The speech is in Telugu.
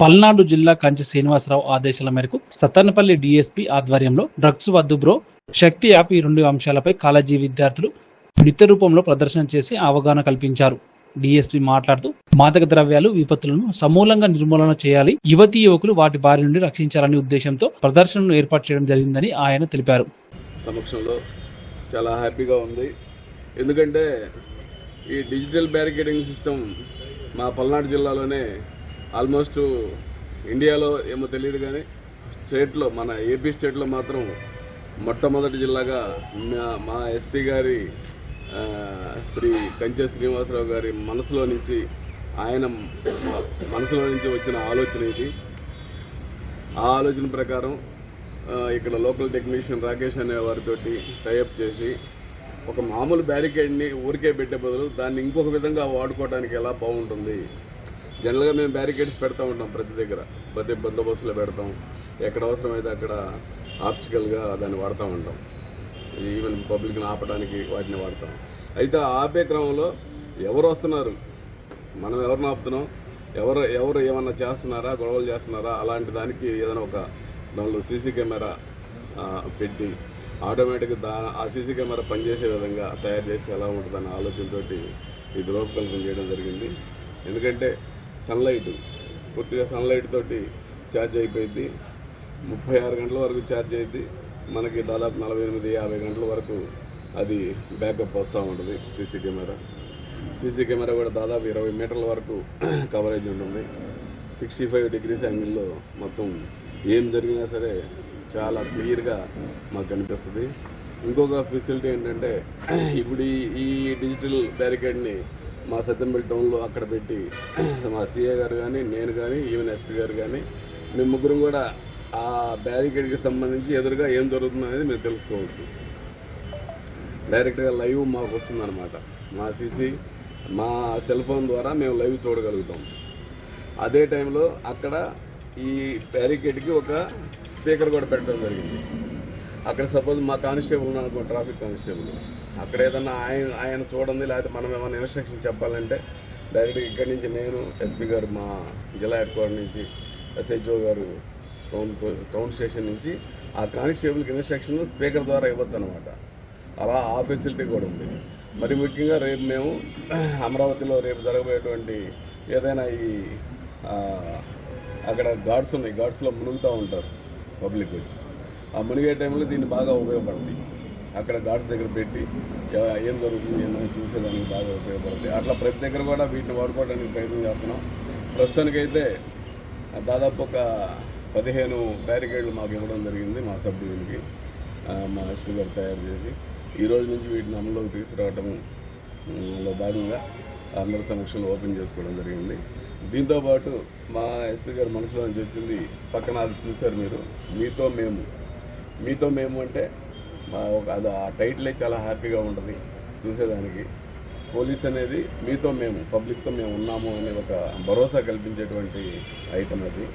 పల్నాడు జిల్లా కంచి శ్రీనివాసరావు ఆదేశాల మేరకు సత్తన్నపల్లి డీఎస్పీ ఆధ్వర్యంలో డ్రగ్స్ వద్దు బ్రో శక్తి యాప్ ఈ రెండు అంశాలపై కాలేజీ విద్యార్థులు నృత్య రూపంలో ప్రదర్శన చేసి అవగాహన కల్పించారు. డిఎస్పీ మాట్లాడుతూ మాదక ద్రవ్యాలు విపత్తులను సమూలంగా నిర్మూలన చేయాలి యువతీ యువకులు వాటి బారి నుండి రక్షించాలనే ఉద్దేశంతో ప్రదర్శనను ఏర్పాటు చేయడం జరిగిందని ఆయన తెలిపారు. సమక్షంలో చాలా హ్యాపీగా ఉంది. ఎందుకంటే ఈ డిజిటల్ బ్యారికేడింగ్ సిస్టమ్ మా పల్నాడు జిల్లాలోనే ఆల్మోస్ట్ ఇండియాలో ఏమో తెలియదు కానీ స్టేట్లో మన ఏపీ స్టేట్లో మాత్రం మొట్టమొదటి జిల్లాగా మా- మా ఎస్పీ గారి శ్రీ కంచె శ్రీనివాసరావు గారి మనసులో నుంచి ఆయన మనసులో నుంచి వచ్చిన ఆలోచన ఇది. ఆ ఆలోచన ప్రకారం ఇక్కడ లోకల్ టెక్నీషియన్ రాకేష్ అనే వారితోటి టైఅప్ చేసి ఒక మామూలు బ్యారికేడ్ని ఊరికే పెట్టే బదులు దాన్ని ఇంకొక విధంగా వాడుకోవడానికి ఎలా బాగుంటుంది? జనరల్గా మేము బ్యారికేడ్స్ పెడతా ఉంటాం ప్రతి దగ్గర. ప్రతి బందోబస్తులో పెడతాం. ఎక్కడ అవసరమైతే అక్కడ ఆప్స్టికల్గా దాన్ని వాడుతూ ఉంటాం. ఈవెన్ పబ్లిక్ని ఆపడానికి వాటిని వాడతాం. అయితే ఆపే క్రమంలో ఎవరు వస్తున్నారు? మనం ఎవరిని ఆపుతున్నాం? ఎవరు ఎవరు ఏమన్నా చేస్తున్నారా? గొడవలు చేస్తున్నారా? అలాంటి దానికి ఏదైనా ఒక దానిలో సీసీ కెమెరా పెట్టి ఆటోమేటిక్గా దా ఆ సీసీ కెమెరా పనిచేసే విధంగా తయారు చేస్తే ఎలా ఉంటుందన్న ఆలోచనతోటి ఇది రూపకల్పన చేయడం జరిగింది. ఎందుకంటే సన్లైట్ పూర్తిగా సన్లైట్ తోటి ఛార్జ్ అయిపోయింది. ముప్పై ఆరు గంటల వరకు ఛార్జ్ అయింది. మనకి దాదాపు నలభై ఎనిమిది యాభై గంటల వరకు అది బ్యాకప్ వస్తూ ఉంటుంది సీసీ కెమెరా. సీసీ కెమెరా కూడా దాదాపు ఇరవై మీటర్ల వరకు కవరేజ్ ఉంటుంది. సిక్స్టీ ఫైవ్ డిగ్రీస్ యాంగిల్లో మొత్తం ఏం జరిగినా సరే చాలా క్లియర్గా మాకు కనిపిస్తుంది. ఇంకొక ఫెసిలిటీ ఏంటంటే ఇప్పుడు ఈ డిజిటల్ బ్యారికేడ్ని మా సత్యంపల్లి టౌన్లో అక్కడ పెట్టి మా సీఏ గారు కానీ నేను కానీ ఈవెన్ ఎస్పీ గారు కానీ మేము ముగ్గురం కూడా ఆ బ్యారికేడ్కి సంబంధించి ఎదురుగా ఏం జరుగుతుందో అనేది మీరు తెలుసుకోవచ్చు. డైరెక్ట్గా లైవ్ మాకు వస్తుందన్నమాట. మా సీసీ మా సెల్ ఫోన్ ద్వారా మేము లైవ్ చూడగలుగుతాం. అదే టైంలో అక్కడ ఈ బ్యారికేడ్కి ఒక స్పీకర్ కూడా పెట్టడం జరిగింది. అక్కడ సపోజ్ మా కానిస్టేబుల్ ఉన్నాడు అనుకో ట్రాఫిక్ కానిస్టేబుల్. అక్కడ ఏదన్నా ఆయన ఆయన చూడండి లేకపోతే మనం ఏమైనా ఇన్స్ట్రక్షన్ చెప్పాలంటే డైరెక్ట్గా ఇక్కడి నుంచి నేను ఎస్పీ గారు మా జిల్లా హెడ్ క్వార్టర్ నుంచి ఎస్హెచ్ఓ గారు టౌన్ టౌన్ స్టేషన్ నుంచి ఆ కానిస్టేబుల్కి ఇన్స్ట్రక్షన్ స్పీకర్ ద్వారా ఇవ్వచ్చు అనమాట అలా ఆ ఫెసిలిటీ కూడా ఉంది. మరి ముఖ్యంగా రేపు మేము అమరావతిలో రేపు జరగబోయేటువంటి ఏదైనా ఈ అక్కడ గాడ్స్ ఉన్నాయి. గాడ్స్లో మునుగుతూ ఉంటారు పబ్లిక్ వచ్చి. ఆ మునిగే టైంలో దీన్ని బాగా ఉపయోగపడుతుంది. అక్కడ గాడ్స్ దగ్గర పెట్టి ఏం జరుగుతుంది? ఏందని చూసేదానికి బాగా ఉపయోగపడుతుంది. అట్లా ప్రతి దగ్గర కూడా వీటిని వాడుకోవడానికి ప్రయత్నం చేస్తున్నాం. ప్రస్తుతానికైతే దాదాపు ఒక పదిహేను బ్యారికేడ్లు మాకు ఇవ్వడం జరిగింది మా సబ్ డివిజన్కి మా ఎస్పీ గారు తయారు చేసి ఈ రోజు నుంచి వీటిని అమలులోకి తీసుకురావటం లో భాగంగా అందరి సమక్షంలో ఓపెన్ చేసుకోవడం జరిగింది. దీంతో పాటు మా ఎస్పీ గారు మనసులో నుంచి వచ్చింది పక్కన అది చూశారు మీరు మీతో మేము మీతో మేము అంటే మా ఒక అది ఆ టైటిలే చాలా హ్యాపీగా ఉంటుంది చూసేదానికి. పోలీస్ అనేది మీతో మేము పబ్లిక్తో మేము ఉన్నాము అనే ఒక భరోసా కల్పించేటువంటి ఐటమ్ అది.